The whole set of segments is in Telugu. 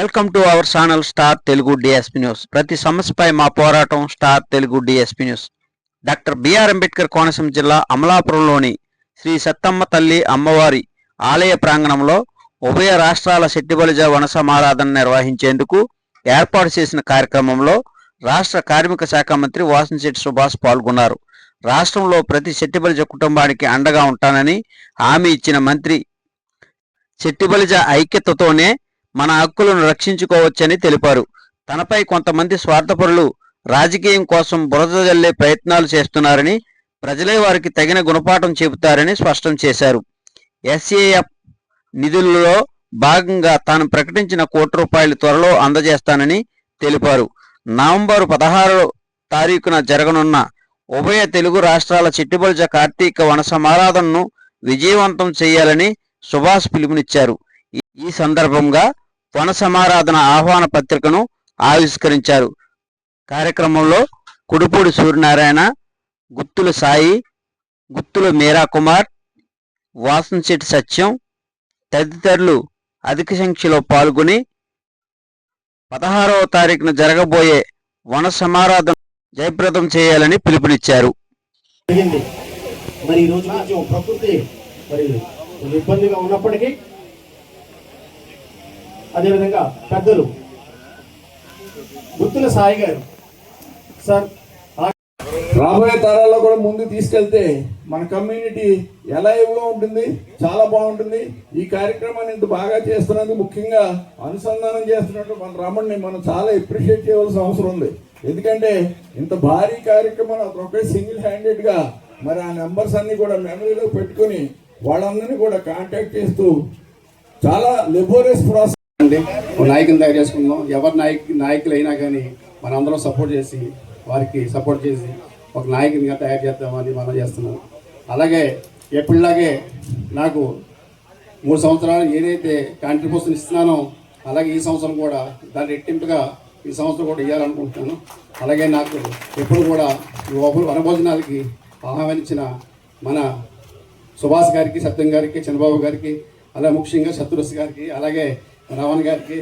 Welcome to our channel star Telugu DSP news ప్రతి సమస్యపై మా పోరాటం star Telugu DSP news doctor B R Ambedkar Konaseema జిల్లా అమలాపురంలోని శ్రీ సత్తమ్మ తల్లి అమ్మవారి ఆలయ ప్రాంగణంలో ఉభయ రాష్ట్రాల శెట్టిబలిజ వనసమారాధన నిర్వహించేందుకు ఏర్పాటు చేసిన కార్యక్రమంలో రాష్ట్ర కార్మిక శాఖ మంత్రి వాసంశెట్టి సుభాష్ పాల్గొన్నారు. రాష్ట్రంలో ప్రతి శెట్టిబలిజ కుటుంబానికి అండగా ఉంటానని హామీ ఇచ్చిన మంత్రి శెట్టిబలిజ ఐక్యతతోనే మన హక్కులను రక్షించుకోవచ్చని తెలిపారు. తనపై కొంతమంది స్వార్థపరులు రాజకీయం కోసం బురద జల్లే ప్రయత్నాలు చేస్తున్నారని ప్రజలే వారికి తగిన గుణపాఠం చెబుతారని స్పష్టం చేశారు. ఎస్ఏఎఫ్ నిధులలో భాగంగా తాను ప్రకటించిన కోటి రూపాయలు త్వరలో అందజేస్తానని తెలిపారు. నవంబర్ పదహారు తారీఖున జరగనున్న ఉభయ తెలుగు రాష్ట్రాల చిట్టుబొలిజ కార్తీక వన సమారాధనను విజయవంతం చేయాలని సుభాష్ పిలుపునిచ్చారు. ఈ- సందర్భంగా వన సమారాధన ఆహ్వాన పత్రికను ఆవిష్కరించారు. కార్యక్రమంలో కుడుపూడి సూర్యనారాయణ గుత్తుల సాయి గుత్తుల మీరా కుమార్ వాసంశెట్టి సత్యం తదితరులు అధిక సంఖ్యలో పాల్గొని పదహారవ తారీఖున జరగబోయే వన సమారాధన జయప్రదం చేయాలని పిలుపునిచ్చారు. మరి ఈ రోజు కొంచెం ప్రకృతి మరి ఇబ్బందిగా ఉన్నప్పటికీ అదేవిధంగా పెద్దలు గుత్తుల సాయి గారు. సార్ రాబోయే తరాల్లో కూడా ముందు తీసుకెళ్తే మన కమ్యూనిటీ ఎలా ఇవ్వగా ఉంటుంది చాలా బాగుంటుంది. ఈ కార్యక్రమాన్ని ఇంత బాగా చేస్తున్నందుకు ముఖ్యంగా అనుసంధానం చేస్తున్నట్టు మన రమణ్ని మనం చాలా ఎప్రిషియేట్ చేయవలసిన అవసరం ఉంది. ఎందుకంటే ఇంత భారీ కార్యక్రమం అతను ఒకే సింగిల్ హ్యాండెడ్గా మరి ఆ నెంబర్స్ అన్ని కూడా మెమరీలో పెట్టుకొని వాళ్ళందరినీ కూడా కాంటాక్ట్ చేస్తూ చాలా లెబోరియస్ ప్రాసెస్ అండి ఒక నాయకుని తయారు చేసుకుందాం. ఎవరి నాయకు నాయకులు అయినా కానీ మనందరం సపోర్ట్ చేసి వారికి సపోర్ట్ చేసి ఒక నాయకునిగా తయారు చేద్దామని మనం చేస్తున్నాం. అలాగే ఎప్పటిలాగే నాకు మూడు సంవత్సరాలు ఏదైతే కాంట్రిబ్యూషన్ ఇస్తున్నానో అలాగే ఈ సంవత్సరం కూడా దాని రెట్టింపుగా ఈ సంవత్సరం కూడా ఇవ్వాలనుకుంటున్నాను అలాగే నాకు ఎప్పుడు కూడా ఈ వన- వనభోజనాలకి ఆహ్వానించిన మన సుభాష్ గారికి సత్యం గారికి చంద్రబాబు గారికి అలాగే ముఖ్యంగా శత్రుస్ గారికి అలాగే రమణ గారికి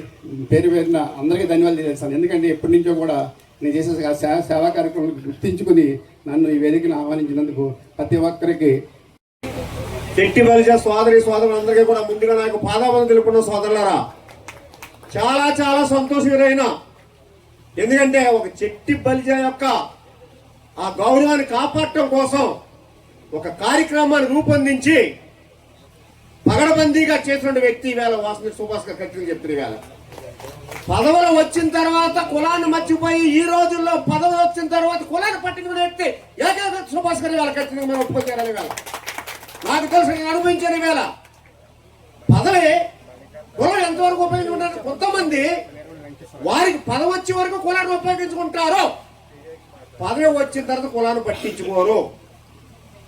పేరు పేరున అందరికీ ధన్యవాదాలు తెలియజేస్తాను. ఎందుకంటే ఎప్పటి నుంచో కూడా నేను చేసే సేవ సేవా కార్యక్రమం గుర్తించుకుని నన్ను ఈ వేదికను ఆహ్వానించినందుకు ప్రతి ఒక్కరికి చెట్టి బలిజ సోదరి సోదరులందరికీ కూడా ముందుగా నాకు పాదాపదం తెలుపుకున్న సోదరులారా చాలా చాలా సంతోషకరైన ఎందుకంటే ఒక చెట్టి బలిజ యొక్క ఆ గౌరవాన్ని కాపాడటం కోసం ఒక కార్యక్రమాన్ని రూపొందించి పగడబందీగా చేసిన వ్యక్తి వేళ వాసన సుభాష్ గారు కట్టిన చెప్తున్న వేళ పదవులు వచ్చిన తర్వాత కులాన్ని మర్చిపోయి ఈ రోజుల్లో పదవులు వచ్చిన తర్వాత కులాన్ని పట్టుకునే వ్యక్తి ఏకైక సుభాష్ గారి వేళ ఖచ్చితంగా మనం ఒప్పుకోవాలి వేళ నాకు తెలుసు నేను అనుభవించిన వేళ పదవి కులం ఎంతవరకు ఉపయోగించుకుంటారు? కొంతమంది వారికి పదవి వచ్చే వరకు కులాన్ని ఉపయోగించుకుంటారు. పదవి వచ్చిన తర్వాత కులాన్ని పట్టించుకోరు.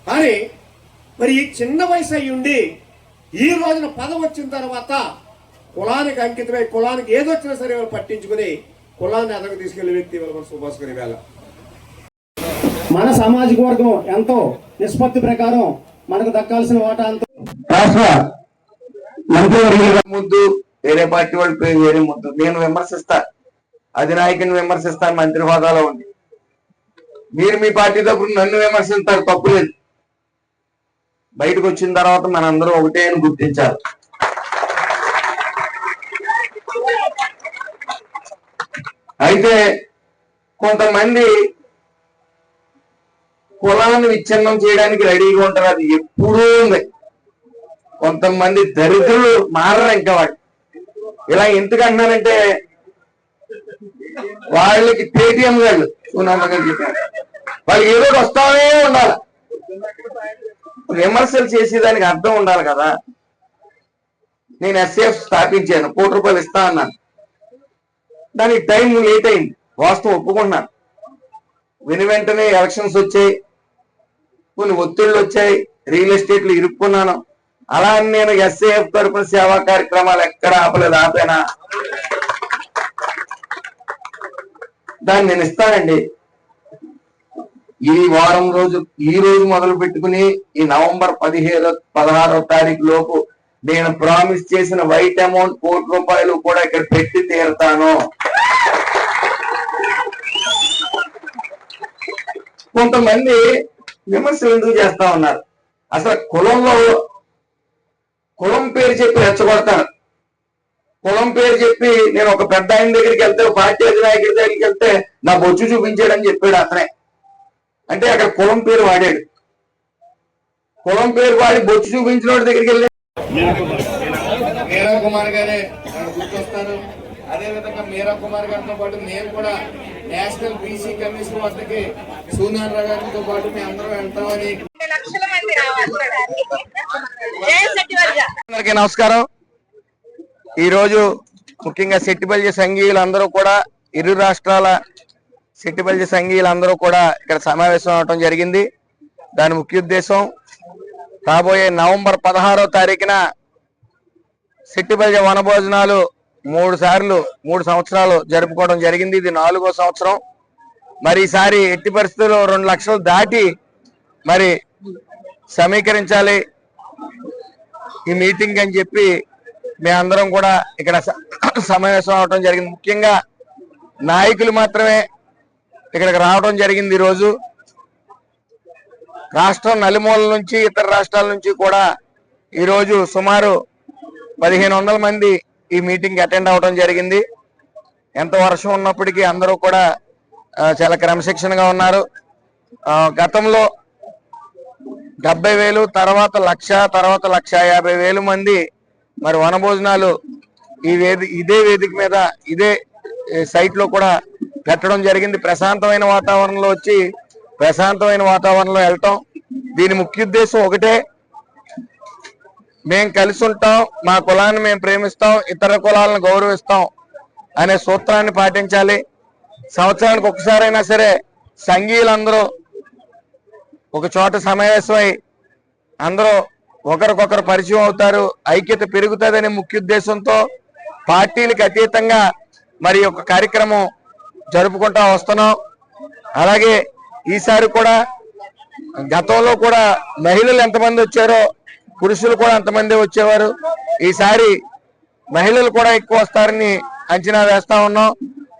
కానీ మరి ఈ చిన్న వయసు అయ్యుండి ఉండి ఈ రోజున పదం వచ్చిన తర్వాత కులానికి అంకితమై కులానికి ఏదొచ్చినా సరే వాళ్ళు పట్టించుకుని కులాన్ని అదకు తీసుకెళ్ళే వ్యక్తి వాళ్ళు సుభాష్ గారి వేళ మన సామాజిక వర్గం ఎంతో నిష్పత్తి ప్రకారం మనకు దక్కాల్సిన వాటా అంతా. రాష్ట్ర మంత్రివర్యుల ముందు వేరే పార్టీ వాళ్ళు వేరే ముందు నేను విమర్శిస్తా అధినాయకుని విమర్శిస్తాను మంత్రి హోదాలో ఉంది మీరు మీ పార్టీ తప్పుడు నన్ను విమర్శిస్తారు తప్పులేదు బయటకు వచ్చిన తర్వాత మనందరం ఒకటే అని గుర్తించాలి. అయితే కొంతమంది కులాన్ని విచ్ఛిన్నం చేయడానికి రెడీగా ఉంటారు. అది ఎప్పుడూ ఉంది. కొంతమంది దరిద్రులు మారరు ఇంకా వాళ్ళు. ఇలా ఎందుకు అంటున్నానంటే వాళ్ళకి పేటిఎం వాళ్ళు వాళ్ళకి ఏదో ఒకటి వస్తానే ఉండాలి. విమర్శలు చేసేదానికి అర్థం ఉండాలి కదా. నేను ఎస్ఏఎఫ్ స్థాపించాను కోటి రూపాయలు ఇస్తా అన్నాను. దానికి టైం లేట్ అయింది వాస్తవం ఒప్పుకుంటున్నాను. విని వెంటనే ఎలక్షన్స్ వచ్చాయి కొన్ని ఒత్తిళ్ళు వచ్చాయి రియల్ ఎస్టేట్లు ఇరుక్కున్నాను. అలా అని నేను ఎస్ఏఎఫ్ తరపున సేవా కార్యక్రమాలు ఎక్కడ ఆపలేదు ఆపేనా? దాన్ని నేను ఇస్తానండి. ఈ వారం రోజు ఈ రోజు మొదలు పెట్టుకుని ఈ నవంబర్ పదిహేడు పదహారో తారీఖు లోపు నేను ప్రామిస్ చేసిన వైట్ అమౌంట్ కోటి రూపాయలు కూడా ఇక్కడ పెట్టి తీరుతాను. కొంతమంది విమర్శలు ఎందుకు చేస్తా ఉన్నారు? అసలు కులంలో కులం పేరు చెప్పి రెచ్చగొడతారు కులం పేరు చెప్పి నేను ఒక పెద్ద ఆయన దగ్గరికి వెళ్తే పార్టీ అధినాయకుడి దగ్గరికి వెళ్తే నా బొచ్చు చూపించాడని చెప్పాడు అతనే. అంటే అక్కడ కులం పేరు వాడాడు. కులం పేరు వాడి బొచ్చు చూపించిన వాడి దగ్గరికి వెళ్ళి మీరా కుమార్ గారే నాకు గుర్తొస్తారు. అదే విధంగా మీరా కుమార్ గారితో పాటు నేను కూడా నేషనల్ బీసీ కమిషన్ వద్దకి సూనారావు గారితో పాటు మేము అందరం వెళ్తామని అందరికీ నమస్కారం. ఈ రోజు ముఖ్యంగా సెట్టిబల్జ సంఘీయులందరూ కూడా ఇరు రాష్ట్రాల సిట్టిపల్లి సంఘీయులందరూ కూడా ఇక్కడ సమావేశం అవడం జరిగింది. దాని ముఖ్య ఉద్దేశం రాబోయే నవంబర్ పదహారో తారీఖున సిట్టిపల్లి వనభోజనాలు మూడు సార్లు మూడు సంవత్సరాలు జరుపుకోవడం జరిగింది. ఇది నాలుగో సంవత్సరం. మరి ఈసారి ఎట్టి పరిస్థితుల్లో రెండు లక్షలు దాటి మరి సమీకరించాలి. ఈ మీటింగ్ అని చెప్పి మేమందరం కూడా ఇక్కడ స- సమావేశం అవడం జరిగింది. ముఖ్యంగా నాయకులు మాత్రమే ఇక్కడికి రావడం జరిగింది ఈరోజు. రాష్ట్రం నలుమూలల నుంచి ఇతర రాష్ట్రాల నుంచి కూడా ఈరోజు సుమారు పదిహేను వందల మంది ఈ మీటింగ్ అటెండ్ అవడం జరిగింది. ఎంత వర్షం ఉన్నప్పటికీ అందరూ కూడా చాలా క్రమశిక్షణగా ఉన్నారు. గతంలో డెబ్బై వేలు తర్వాత లక్ష తర్వాత లక్ష యాభై వేలు మంది మరి వనభోజనాలు ఈ వేది ఇదే వేదిక మీద ఇదే సైట్లో కూడా పెట్టడం జరిగింది. ప్రశాంతమైన వాతావరణంలో వచ్చి ప్రశాంతమైన వాతావరణంలో వెళ్ళటం. దీని ముఖ్య ఉద్దేశం ఒకటే. మేం కలిసి ఉంటాం మా కులాన్ని మేము ప్రేమిస్తాం ఇతర కులాలను గౌరవిస్తాం అనే సూత్రాన్ని పాటించాలి. సంవత్సరానికి ఒకసారైనా సరే సంఘీయులందరూ ఒక చోట సమావేశమై అందరూ ఒకరికొకరు పరిచయం అవుతారు. ఐక్యత పెరుగుతుందనే ముఖ్య ఉద్దేశంతో పార్టీలకు అతీతంగా మరి ఒక కార్యక్రమం జరుపుకుంటా వస్తున్నాం. అలాగే ఈసారి కూడా గతంలో కూడా మహిళలు ఎంతమంది వచ్చారో పురుషులు కూడా అంతమంది వచ్చేవారు. ఈసారి మహిళలు కూడా ఎక్కువ వస్తారని అంచనా వేస్తా ఉన్నాం.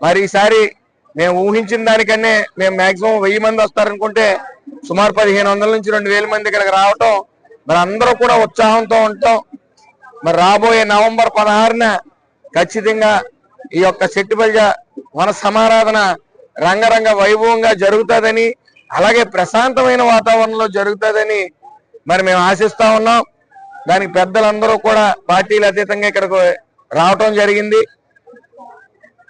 మరి ఈసారి మేము ఊహించిన దానికన్నా మేము మాక్సిమం వెయ్యి మంది వస్తారనుకుంటే సుమారు పదిహేను వందల నుంచి రెండు వేల మంది ఇక్కడికి రావటం మరి అందరూ కూడా ఉత్సాహంతో ఉంటాం. మరి రాబోయే నవంబర్ పదహారున ఖచ్చితంగా ఈ యొక్క సెట్టిబల్జ వన సమారాధన రంగరంగ వైభవంగా జరుగుతుందని అలాగే ప్రశాంతమైన వాతావరణంలో జరుగుతుందని మరి మేము ఆశిస్తా ఉన్నాం. దానికి పెద్దలందరూ కూడా పార్టీలు అతీతంగా ఇక్కడికి రావటం జరిగింది.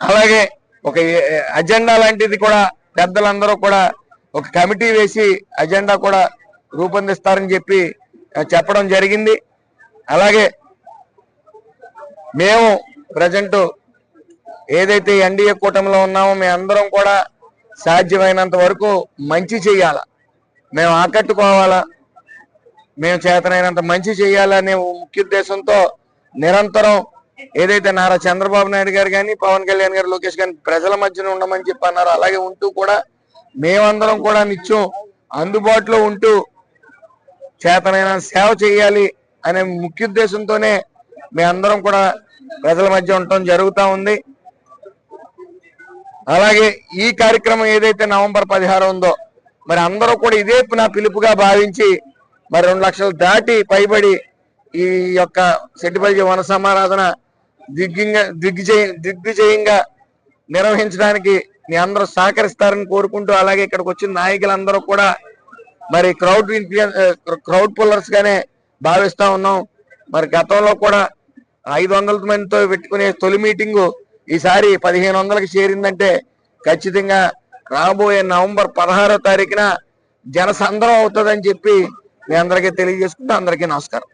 అలాగే ఒక ఏ- అజెండా లాంటిది కూడా పెద్దలందరూ కూడా ఒక కమిటీ వేసి అజెండా కూడా రూపొందిస్తారని చెప్పి చెప్పడం జరిగింది. అలాగే మేము ప్రజెంటు ఏదైతే ఎన్డీఏ కూటమిలో ఉన్నామో మేము అందరం కూడా సాధ్యమైనంత వరకు మంచి చేయాల మేము ఆకట్టుకోవాలా? మేము చేతనైనంత మంచి చేయాలనే ముఖ్య ఉద్దేశంతో నిరంతరం ఏదైతే నారా చంద్రబాబు నాయుడు గారు కానీ పవన్ కళ్యాణ్ గారు లోకేష్ గారి ప్రజల మధ్యన ఉండమని చెప్పి అన్నారు. అలాగే ఉంటూ కూడా మేమందరం కూడా నిత్యం అందుబాటులో ఉంటూ చేతనైన సేవ చేయాలి అనే ముఖ్య ఉద్దేశంతోనే మేమందరం కూడా ప్రజల మధ్య ఉండటం జరుగుతూ ఉంది. అలాగే ఈ కార్యక్రమం ఏదైతే నవంబర్ పదిహారు ఉందో మరి అందరూ కూడా ఇదే నా పిలుపుగా భావించి మరి రెండు లక్షలు దాటి పైబడి ఈ యొక్క సెట్టిపల్లి వన సమారాధన దిగ్గింగా దిగ్విజయ దిగ్విజయంగా నిర్వహించడానికి మీ అందరూ సహకరిస్తారని కోరుకుంటూ అలాగే ఇక్కడికి వచ్చిన నాయకులందరూ కూడా మరి క్రౌడ్ క్రౌడ్ పుల్లర్స్ గానే భావిస్తా ఉన్నాం. మరి గతంలో కూడా ఐదు వందల మందితో పెట్టుకునే తొలి మీటింగు ఈసారి పదిహేను వందలకు చేరిందంటే ఖచ్చితంగా రాబోయే నవంబర్ పదహారో తారీఖున జనసంద్రం అవుతుందని చెప్పి మీ అందరికీ తెలియజేసుకుంటూ అందరికీ నమస్కారం.